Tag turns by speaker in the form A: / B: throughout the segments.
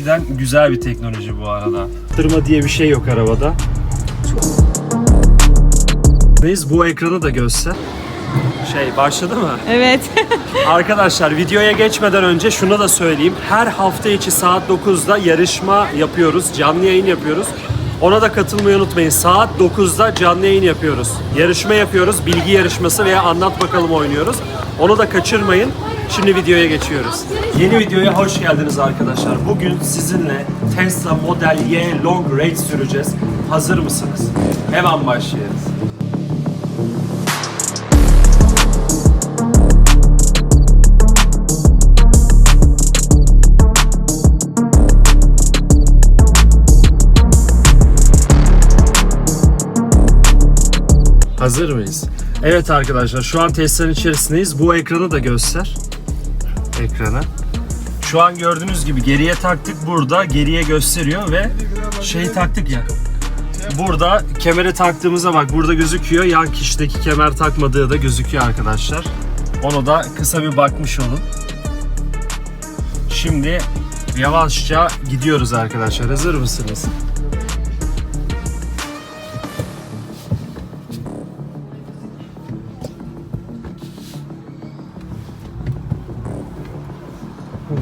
A: harbiden güzel bir teknoloji bu arada. Tırma diye bir şey yok arabada. Biz bu ekranı da göster. Şey başladı mı?
B: Evet.
A: Arkadaşlar videoya geçmeden önce şunu da söyleyeyim. Her hafta içi saat 9'da yarışma yapıyoruz. Canlı yayın yapıyoruz. Ona da katılmayı unutmayın. Saat 9'da canlı yayın yapıyoruz. Yarışma yapıyoruz. Bilgi yarışması veya anlat bakalım oynuyoruz. Onu da kaçırmayın. Şimdi videoya geçiyoruz. Yeni videoya hoş geldiniz arkadaşlar. Bugün sizinle Tesla Model Y Long Range süreceğiz. Hazır mısınız? Hemen başlayalım. Hazır mıyız? Evet arkadaşlar şu an Tesla'nın içerisindeyiz. Bu ekranı da göster. Ekranı. Şu an gördüğünüz gibi geriye taktık burada. Geriye gösteriyor ve şeyi taktık ya. Burada kemeri taktığımızda bak burada gözüküyor. Yan kişideki kemer takmadığı da gözüküyor arkadaşlar. Onu da kısa bir bakmış olun. Şimdi yavaşça gidiyoruz arkadaşlar. Hazır mısınız?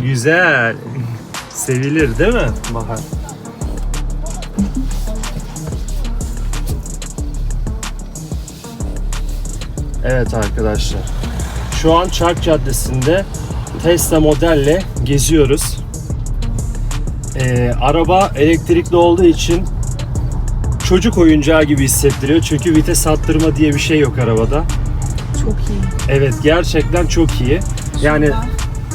A: Güzel. Sevilir değil mi Bahar? Evet arkadaşlar. Şu an Çark Caddesi'nde Tesla modelle geziyoruz. Ee, araba elektrikli olduğu için çocuk oyuncağı gibi hissettiriyor. Çünkü vites attırma diye bir şey yok arabada.
B: Çok iyi.
A: Evet gerçekten çok iyi. Yani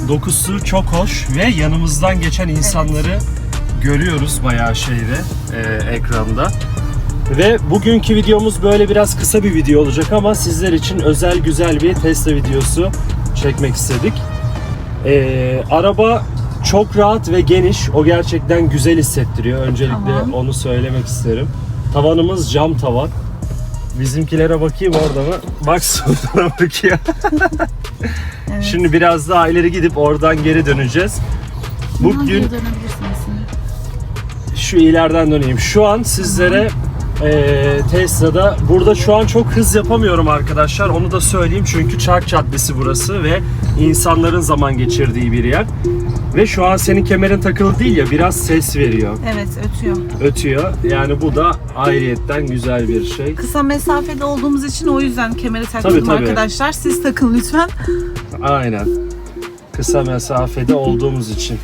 A: dokusu çok hoş ve yanımızdan geçen insanları görüyoruz bayağı şeyde e, ekranda. Ve bugünkü videomuz böyle biraz kısa bir video olacak ama sizler için özel güzel bir Tesla videosu çekmek istedik. E, araba çok rahat ve geniş. O gerçekten güzel hissettiriyor. Öncelikle
B: Tamam.
A: onu söylemek isterim. Tavanımız cam tavan. Bizimkilere bakayım orada mı? Bak sonuna bakıyor.
B: Evet.
A: Şimdi biraz daha ileri gidip oradan geri döneceğiz.
B: Bugün
A: şu ileriden döneyim. Şu an sizlere eee, Tesla'da burada şu an çok hız yapamıyorum arkadaşlar. Onu da söyleyeyim çünkü Çark Caddesi burası ve insanların zaman geçirdiği bir yer. Ve şu an senin kemerin takılı değil ya biraz ses veriyor,
B: Evet ötüyor.
A: ötüyor. Yani bu da ayrıyetten güzel bir şey.
B: Kısa mesafede olduğumuz için o yüzden kemeri taktım
A: Tabii, tabii.
B: arkadaşlar. Siz takın lütfen.
A: Aynen. Kısa mesafede olduğumuz için.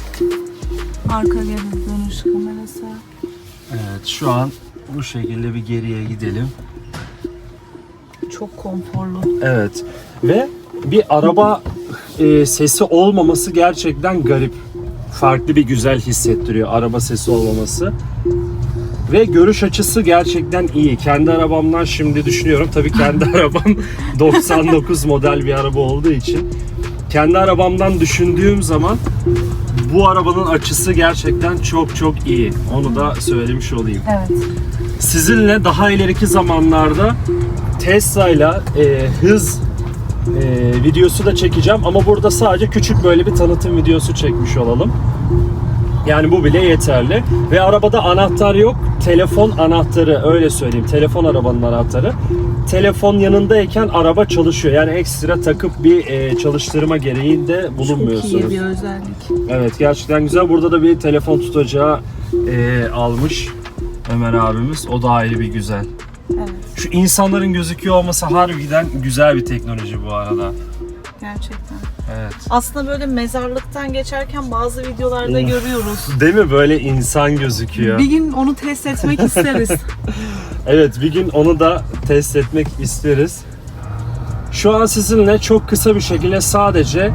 B: Arka geri dönüş kamerası.
A: Evet şu an bu şekilde bir geriye gidelim.
B: Çok konforlu.
A: Evet. Ve bir araba e, sesi olmaması gerçekten garip. Farklı bir güzel hissettiriyor araba sesi olmaması. Ve görüş açısı gerçekten iyi. Kendi arabamdan şimdi düşünüyorum. Tabii kendi arabam 99 model bir araba olduğu için. Kendi arabamdan düşündüğüm zaman bu arabanın açısı gerçekten çok çok iyi. Onu da söylemiş olayım.
B: Evet.
A: Sizinle daha ileriki zamanlarda Tesla'yla e, hız e, videosu da çekeceğim ama burada sadece küçük böyle bir tanıtım videosu çekmiş olalım. Yani bu bile yeterli. Ve arabada anahtar yok. Telefon anahtarı öyle söyleyeyim. Telefon arabanın anahtarı. Telefon yanındayken araba çalışıyor. Yani ekstra takıp bir e, çalıştırma gereğinde
B: Çok
A: bulunmuyorsunuz.
B: iyi bir özellik.
A: Evet gerçekten güzel. Burada da bir telefon tutacağı e, almış Ömer abimiz. O da ayrı bir güzel.
B: Evet.
A: Şu insanların gözüküyor olması harbiden güzel bir teknoloji bu arada.
B: Gerçekten.
A: Evet.
B: Aslında böyle mezarlıktan geçerken bazı videolarda
A: Of.
B: görüyoruz.
A: Değil mi? Böyle insan gözüküyor.
B: Bir gün onu test etmek isteriz.
A: Evet bir gün onu da test etmek isteriz. Şu an sizinle çok kısa bir şekilde sadece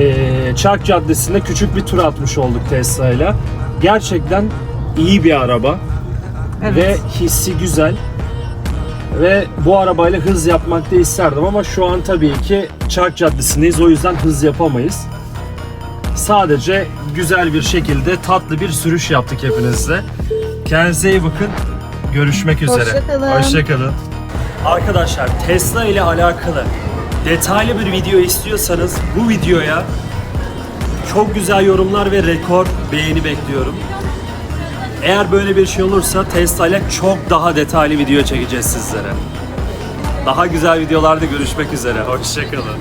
A: eee Çark Caddesi'nde küçük bir tur atmış olduk Tesla'yla. Gerçekten iyi bir araba.
B: Evet.
A: ve hissi güzel. Ve bu arabayla hız yapmak da isterdim ama şu an tabii ki Çark Caddesi'ndeyiz o yüzden hız yapamayız. Sadece güzel bir şekilde tatlı bir sürüş yaptık hepinizle. Kendinize iyi bakın. Görüşmek üzere.
B: Hoşça kalın.
A: Hoşçakalın. Arkadaşlar Tesla ile alakalı detaylı bir video istiyorsanız bu videoya Çok güzel yorumlar ve rekor beğeni bekliyorum. Eğer böyle bir şey olursa Tesla ile çok daha detaylı video çekeceğiz sizlere. Daha güzel videolarda görüşmek üzere. Hoşçakalın.